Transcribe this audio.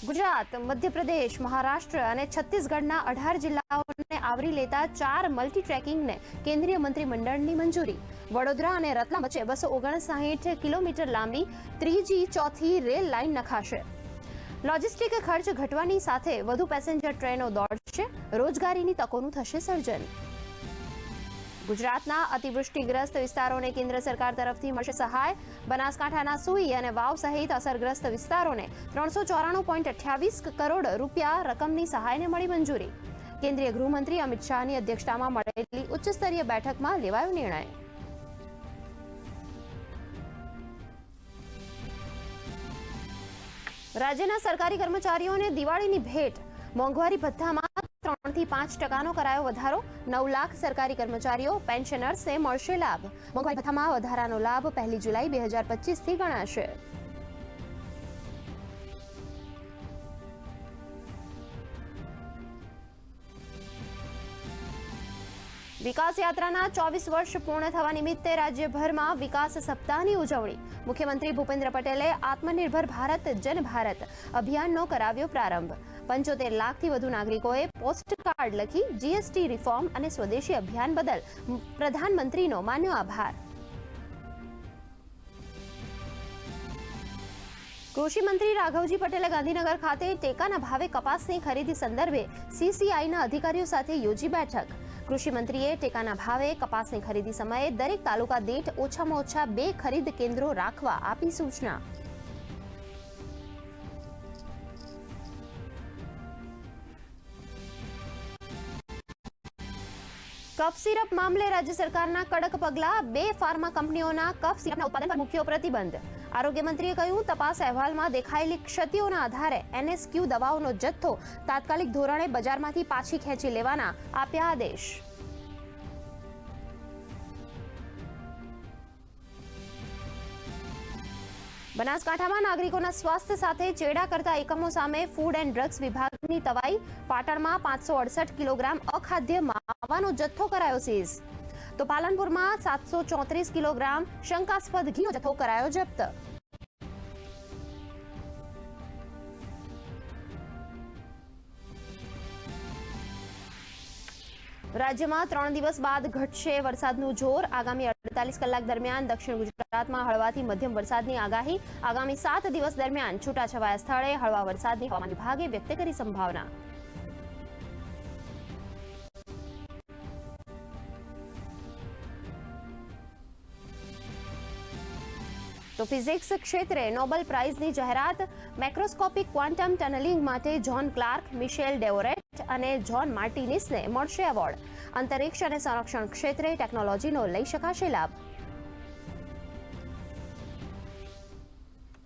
ગુજરાત, મધ્યપ્રદેશ, મહારાષ્ટ્ર અને છત્તીસગઢના અઢાર જિલ્લાઓને આવરી લેતા ચાર મલ્ટી ટ્રેકિંગને કેન્દ્રીય મંત્રીમંડળની મંજૂરી. વડોદરા અને રતલામ વચ્ચે બસો ઓગણસાહીઠ કિલોમીટર લાંબી ત્રીજી ચોથી રેલ લાઇન નખાશે. લોજિસ્ટિક ખર્ચ ઘટવાની સાથે વધુ પેસેન્જર ટ્રેનો દોડશે. રોજગારીની તકોનું થશે સર્જન. ગુજરાતના અતિવૃષ્ટિગ્રસ્ત વિસ્તારોને કેન્દ્ર સરકાર તરફથી મળશે સહાય. બનાસકાંઠાના સુઈ અને વાવ સહિત અસરગ્રસ્ત વિસ્તારોને ત્રણસો ચોરાણું પોઈન્ટ અઠ્યાવીસ કરોડ રૂપિયા રકમની સહાયને મળી મંજૂરી. કેન્દ્રીય ગૃહમંત્રી અમિત શાહની અધ્યક્ષતામાં મળેલી ઉચ્ચસ્તરીય બેઠકમાં લેવાયો નિર્ણય. રાજ્યના સરકારી કર્મચારીઓને દિવાળીની ભેટ. મોંઘવારી ભથ્થામાં ત્રણથી પાંચ ટકાનો કરાયો વધારો. નવ લાખ સરકારી કર્મચારીઓ પેન્શનર્સને મળશે લાભ. મોંઘવારી ભથ્થામાં વધારાનો લાભ પહેલી જુલાઈ બે હજાર પચીસથી ગણાશે. વિકાસ યાત્રાના ચોવીસ વર્ષ પૂર્ણ થવા નિમિત્તે રાજ્યભરમાં વિકાસ સપ્તાહની ઉજવણી. મુખ્યમંત્રી ભૂપેન્દ્ર પટેલે આત્મનિર્ભર ભારત, જન ભારત અભિયાનનો કરાવ્યો પ્રારંભ. પંચોતેર લાખથી વધુ નાગરિકોએ પોસ્ટ કાર્ડ લખી જીએસટી રિફોર્મ અને સ્વદેશી અભિયાન બદલ પ્રધાનમંત્રીનો માન્યો આભાર. કૃષિ મંત્રી રાઘવજી પટેલે ગાંધીનગર ખાતે ટેકાના ભાવે કપાસની ખરીદી સંદર્ભે સીસીઆઈના અધિકારીઓ સાથે યોજી બેઠક. કૃષિ મંત્રીએ ટેકાના ભાવે કપાસની ખરીદી સમયે દરેક તાલુકા દીઠ ઓછામાં ઓછા બે ખરીદ કેન્દ્રો રાખવા આપી સૂચના. કફ સિરપ મામલે રાજ્ય સરકારના કડક પગલા બે ફાર્મા કંપનીઓના કફ સિરપના ઉત્પાદન પર મૂક્યો પ્રતિબંધ. આરોગ્ય મંત્રીએ કહ્યું, તપાસ અહેવાલમાં દેખાયેલી ક્ષતિઓના આધારે એનએસક્યુ દવાઓનો જથ્થો તાત્કાલિક ધોરણે બજારમાંથી પાછી ખેંચી લેવાના આપ્યા આદેશ. બનાસકાંઠામાં નાગરિકોના સ્વાસ્થ્ય સાથે ચેડા કરતા એકમો સામે ફૂડ એન્ડ ડ્રગ્સ વિભાગની તવાઈ. પાટણમાં પાંચસો અડસઠ કિલોગ્રામ અખાદ્ય માવાનો જથ્થો કરાયો સીઝ. તો પાલનપુરમાં સાતસો ચોત્રીસ કિલોગ્રામ શંકાસ્પદ ઘીનો જથ્થો કરાયો જપ્ત. રાજ્યમાં ત્રણ દિવસ બાદ ઘટશે વરસાદનું જોર. આગામી અડતાલીસ કલાક દરમિયાન દક્ષિણ ગુજરાતમાં હળવાથી મધ્યમ વરસાદની આગાહી. આગામી સાત દિવસ દરમિયાન છૂટાછવાયા સ્થળે હળવા વરસાદની હવામાન વિભાગે વ્યક્ત કરી સંભાવના. તો ફિઝિક્સ ક્ષેત્રે નોબેલ પ્રાઇઝની જાહેરાત. મેક્રોસ્કોપિક ક્વોન્ટમ ટનલિંગ માટે જ્હોન ક્લાર્ક, મિશેલ ડેવોરેટ અને જ્હોન માર્ટિનિસને મળશે એવોર્ડ. અંતરિક્ષ અને સંરક્ષણ ક્ષેત્રે ટેકનોલોજીનો લઈ શકાશે લાભ.